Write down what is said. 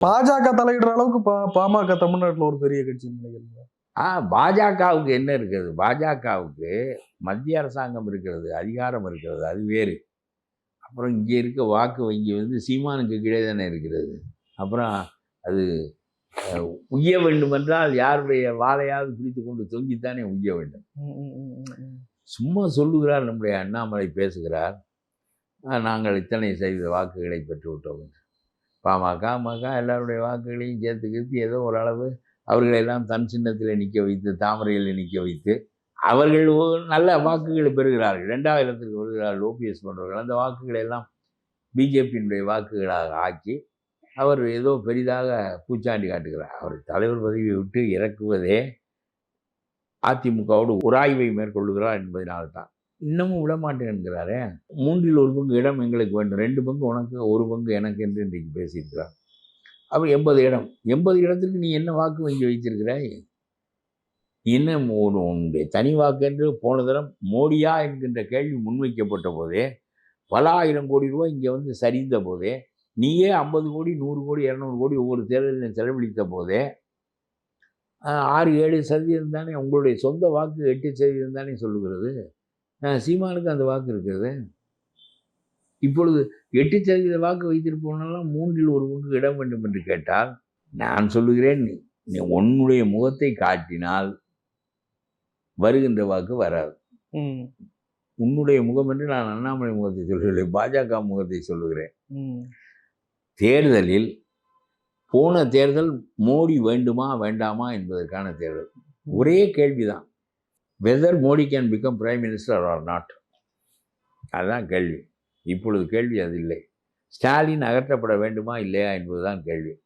பாஜக தலையிடுற அளவுக்கு பா பாமக தமிழ்நாட்டுல ஒரு பெரிய கட்சி நினைக்கிறீங்க ஆ பாஜகவுக்கு என்ன இருக்கிறது பாஜகவுக்கு மத்திய அரசாங்கம் இருக்கிறது அதிகாரம் இருக்கிறது அது வேறு. அப்புறம் இங்கே இருக்க வாக்கு வங்கி வந்து சீமானுக்கு கீழே தானே இருக்கிறது. அப்புறம் அது உய்ய வேண்டும் என்றால் யாருடைய வாழையாவது பிடித்து கொண்டு தொங்கித்தானே உய்ய வேண்டும். சும்மா சொல்லுகிறார் நம்முடைய அண்ணாமலை பேசுகிறார். "ஆ, நாங்கள் இத்தனை சதவீத வாக்குகளை பெற்று விட்டோம் என்று." பாமக மக எல்லாருடைய வாக்குகளையும் சேர்த்து கீர்த்து ஏதோ ஓரளவு அவர்களை எல்லாம் தன் சின்னத்தில் நிற்க வைத்து தாமரையில் நிற்க வைத்து அவர்கள் நல்ல வாக்குகளை பெறுகிறார்கள். ரெண்டாவது இடத்துக்கு வருகிறார்கள் ஓபிஎஸ் போன்றவர்கள். அந்த வாக்குகளை எல்லாம் பிஜேபியினுடைய வாக்குகளாக ஆக்கி அவர் ஏதோ பெரிதாக பூச்சாண்டி காட்டுகிறார். அவர் தலைவர் பதவியை விட்டு இறக்குவதே அதிமுகவோடு உராய்வை மேற்கொள்ளுகிறார் என்பதனால்தான். இன்னமும் விடமாட்டேன் என்கிறாரே மூன்றில் ஒரு பங்கு இடம் எங்களுக்கு வேண்டும். ரெண்டு பங்கு உனக்கு ஒரு பங்கு எனக்கு என்று இன்றைக்கு பேசியிருக்கிறார். அவர் எண்பது இடம். எண்பது இடத்திற்கு நீ என்ன வாக்கு வங்கி வைத்திருக்கிறாய்? இன்னும் என்ன ஒரு உன்னுடைய தனி வாக்கு என்று போன தரம் மோடியா என்கின்ற கேள்வி முன்வைக்கப்பட்ட போதே பல ஆயிரம் கோடி ரூபாய் இங்கே வந்து சரிந்த போதே நீயே ஐம்பது கோடி நூறு கோடி இரநூறு கோடி ஒவ்வொரு தேர்தலில் செலவழித்த போதே ஆறு ஏழு சதவீதம் தானே உங்களுடைய சொந்த வாக்கு எட்டு சதவீதம் தானே சொல்லுகிறது? சீமானுக்கு அந்த வாக்கு இருக்கிறது. இப்பொழுது எட்டு சதவீத வாக்கு வைத்திருப்பவனெல்லாம் மூன்றில் ஒரு பங்கு இடம் வேண்டும் என்று கேட்டால் நான் சொல்லுகிறேன் நீ உன்னுடைய முகத்தை காட்டினால் வருகின்ற வாக்கு வராது. உன்னுடைய முகம் என்று நான் அண்ணாமலை முகத்தை சொல்லவில்லை பாஜக முகத்தை சொல்லுகிறேன். தேர்தலில் போன தேர்தல் மோடி வேண்டுமா வேண்டாமா என்பதற்கான தேர்தல். ஒரே கேள்விதான். Whether Modi can become prime minister or not அதுதான் கேள்வி. இப்பொழுது கேள்வி அது இல்லை. ஸ்டாலின் அகற்றப்பட வேண்டுமா இல்லையா என்பதுதான் கேள்வி.